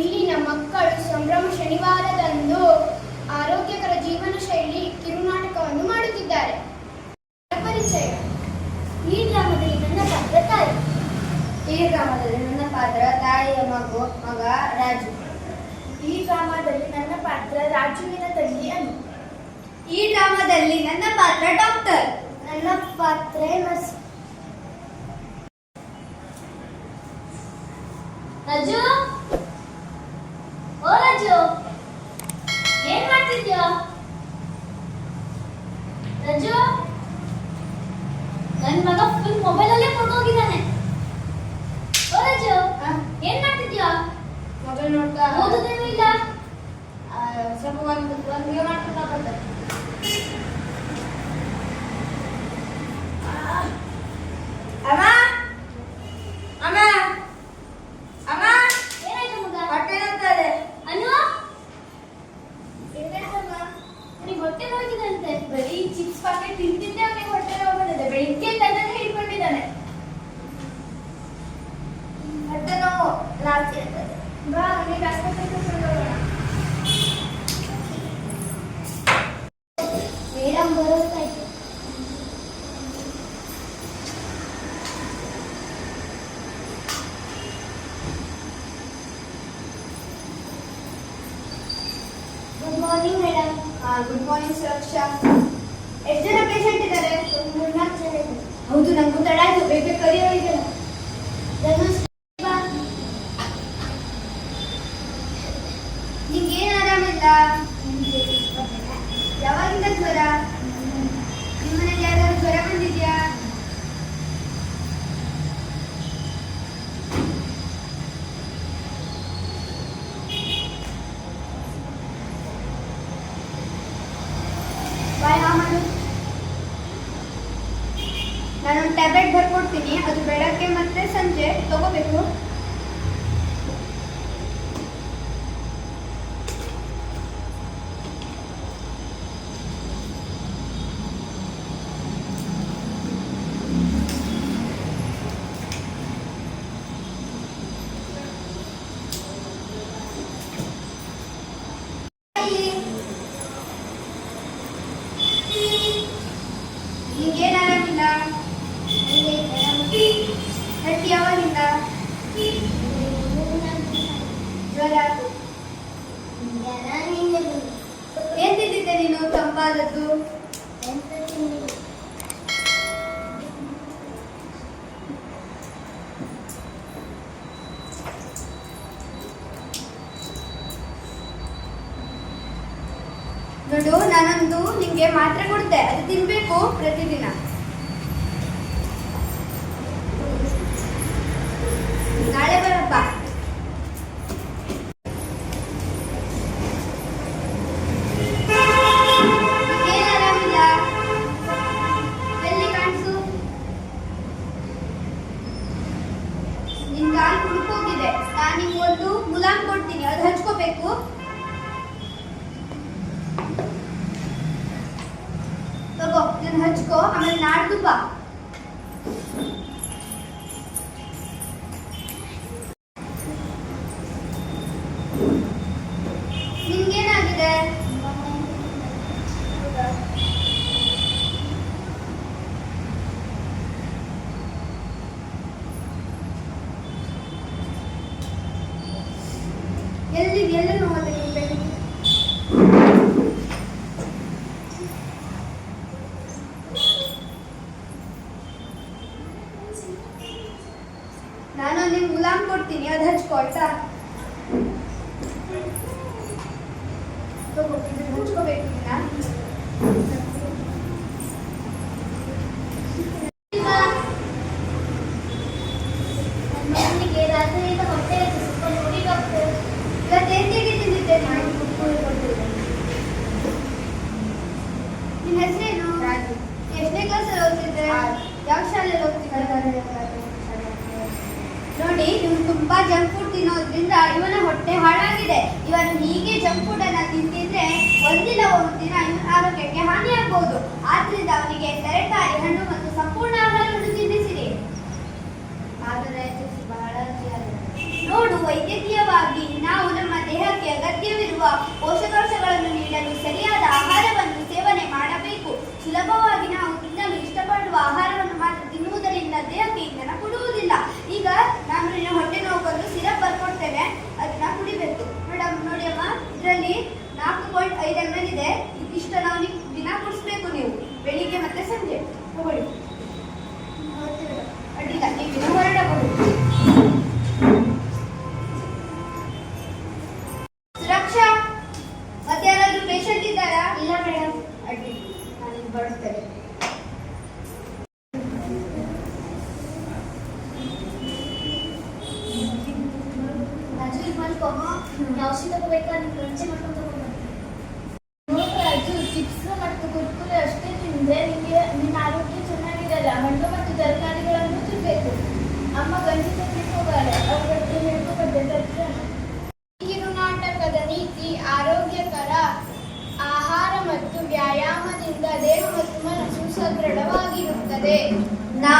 ಇಲ್ಲಿನ ಮಕ್ಕಳು ಸಂಭ್ರಮ ಶನಿವಾರದಂದು ಆರೋಗ್ಯಕರ ಜೀವನ ಶೈಲಿ ಕಿರುನಾಟಕವನ್ನು ಮಾಡುತ್ತಿದ್ದಾರೆ. ಪರಿಚಯ. ಈ ಗ್ರಾಮದಲ್ಲಿ ನನ್ನ ಪಾತ್ರ ತಾಯಿ. ಈ ಗ್ರಾಮದಲ್ಲಿ ನನ್ನ ಪಾತ್ರ ತಾಯಿಯ ಮಗು, ಮಗ ರಾಜು. ಈ ಗ್ರಾಮದಲ್ಲಿ ನನ್ನ ಪಾತ್ರ ರಾಜುವಿನ ತಂಗಿ ಅನು. ಈ ಗ್ರಾಮದಲ್ಲಿ ನನ್ನ ಪಾತ್ರ ಡಾಕ್ಟರ್. ನನ್ನ ಪಾತ್ರ ನರ್ಸ್. ರಾಜು ಓ ರಾಜು ಏನ್ ಮಾಡ್ತಿದ್ಯಾ ರಾಜು ನನ್ ಮಗ ಫುಲ್ ಮೊಬೈಲ್ ಅಲ್ಲೇ ಕೊಂಡು ಹೋಗಿದ್ದಾನೆ ಓ ರಾಜು ಏನ್ ಮಾಡ್ತಿದ್ಯಾ? ಮೊಬೈಲ್ ನೋಡ್ತಾ ಓದೋದೇನು ಇಲ್ಲ. ಸ್ವಲ್ಪ ಒಂದು ಒಂದು ಹೊಟ್ಟೆ ನೋವಿದಂತೆ ಬರೀ ಚಿಪ್ಸ್ ಪಾಕೆಟ್ ತಿಂತಿದ್ದೆ ಅವನಿಗೆ ಹೊಟ್ಟೆ ನೋವು ಬಂದಿದೆ ಬೆಳಿಗ್ಗೆ ತನ್ನನ್ನು ಹಿಡ್ಕೊಂಡಿದ್ದಾನೆ ಹೊಟ್ಟೆ ನೋವು ಜಾಸ್ತಿ ಆಗ್ತದೆ ಬಾ ಅವನಿಗೆ ಆಸ್ಪತ್ರೆಗೆ ಕರ್ಕೊಂಡು ಹೋಗೋಣ madam ಬರೋದಾಯ್ತು good morning madam Good morning Suraksha ಎಷ್ಟು ಜನ ಪೇಷಂಟ್ ಇದ್ದಾರೆ ಮೂರ್ನಾಲ್ಕು ಜನ ಇದ್ದಾರೆ. ಹೌದು, ನಂಗೂ ತಡ ಆಯ್ತು ಬೇಗ ಬೇಗ ಕರಿಯೋರಿಗೆಲ್ಲ ಧನುಷ್ ಬಾ. ನಿಂಗೆ ಏನು ಆರಾಮಿಲ್ಲ ಮಾಡು. ನಾನೊಂದು ಟ್ಯಾಬ್ಲೆಟ್ ಬರ್ಕೊಡ್ತೀನಿ ಅದು ಬೆಳಗ್ಗೆ ಮತ್ತೆ ಸಂಜೆ ತಗೋಬೇಕು ನಿಂಗೇನು ಆರಾಮಿಲ್ಲ ಹಟ್ಟಿ ಯಾವಾಗಿಂದ ಜ್ವರ ಏನ್ ತಿಂದಿದ್ದೆ ನೀನು ತಂಪಾದದ್ದು? ನೋಡು ನಾನೊಂದು ನಿಂಗೆ ಮಾತ್ರೆ ಕೊಡ್ತೆ. ಅದು ತಿನ್ಬೇಕು ಪ್ರತಿದಿನ. ನಾಳೆ ಬರಪ್ಪ ನಿಂಗೇನ್ ಆರಾಮಿಲ್ಲ ಎಲ್ಲಿ ಕಾಣಿಸು ನಿನ್ ಕಾಲು ಕುಡ್ಕೋಗಿದೆ ನಾನು ನಿಮ್ಗೊಂದು ಮುಲಾಮ್ ಕೊಡ್ತೀನಿ. ಅದು ಹಚ್ಕೋಬೇಕು. ತಗೋ ಇದನ್ನ ಹಚ್ಕೋ. ಆಮೇಲೆ ನಾಡ್ದು ಬಾ. ಎಲ್ಲಿ ಎಲ್ಲ ನೋವಾಗಿದೆ ನಿನ್ ಬೆನ್ನಿಗೆ? ನಾನು ನಿಮ್ಗೆ ಗುಲಾಮ್ ಕೊಡ್ತೀನಿ ಅದು ಹಚ್ಕೊ ಆಯ್ತಾ ತಗೋ, ಇದನ್ನ ಹಚ್ಕೋಬೇಕು ಇದನ್ನ. ನನ್ನ ಮಗನಿಗೆ ರಾತ್ರಿಯಿಂದ ಹೊಟ್ಟೆ ಹಸಿ, ಸ್ವಲ್ಪ ನೋಡಿ ಡಾಕ್ಟರ್ ಇವತ್ತು ಏನ್ ತಿಂಡಿ ತಿಂದಿದ್ದೆ ನಾನು ನಿನ್ನ ಹೆಸರೇನು ರಾಜು. ಎಷ್ಟನೇ ಕ್ಲಾಸಲ್ಲಿ ಓದ್ತಿದ್ದೆ ಆರು. ಯಾವ ಶಾಲೆಯಲ್ಲಿ ಓದ್ತಿದ್ದೆ ನೋಡಿ ಇವನು ತುಂಬಾ ಜಂಕ್ ಫುಡ್ ತಿನ್ನೋದ್ರಿಂದ ಇವನ ಹೊಟ್ಟೆ ಹಾಳಾಗಿದೆ. ಇವನು ಹೀಗೆ ಜಂಕ್ ಫುಡ್ ಅನ್ನ ತಿಂತಿದ್ರೆ ಒಂದಿನ ಒಂದು ದಿನ ಇವನ ಆರೋಗ್ಯಕ್ಕೆ ಹಾನಿಯಾಗಬಹುದು ಆದ್ರಿಂದ ಅವನಿಗೆ ತರಕಾರಿ ಹಣ್ಣು ಮತ್ತು ಸಂಪೂರ್ಣ ಆಹಾರವನ್ನು ಔಷಧಿ ನಿಮ್ಗೆ ರಂಚೆ ಮಾಡ್ಕೊಂಡು ತಗೊಂಡು ರಾಜು ಚಿಪ್ಸ್ ಮತ್ತು ಕುರ್ಕುರೆ ಅಷ್ಟೇ ತಿಂದ್ರೆ ನಿಮಗೆ ನಿನ್ನ ಆರೋಗ್ಯ ಚೆನ್ನಾಗಿರಲ್ಲ. ಹಣ್ಣು ಮತ್ತು ತರಕಾರಿಗಳನ್ನು ತಿನ್ನಬೇಕು ಅಮ್ಮ ಗಂಜಿ ತಿನ್ಲಿಕ್ಕೆ ಹೋಗಾಳೆ ಅವ್ರಿಗೆ ಹೇಳ್ಕೊಬಾರ್ದೆ. ಕಿರುನಾಟಕದ ನೀತಿ ಆರೋಗ್ಯಕರ ಆಹಾರ ಮತ್ತು ವ್ಯಾಯಾಮದಿಂದ ದೇಹ ಮತ್ತು ಮನಸ್ಸು ಸದೃಢವಾಗಿರುತ್ತದೆ. ನಾ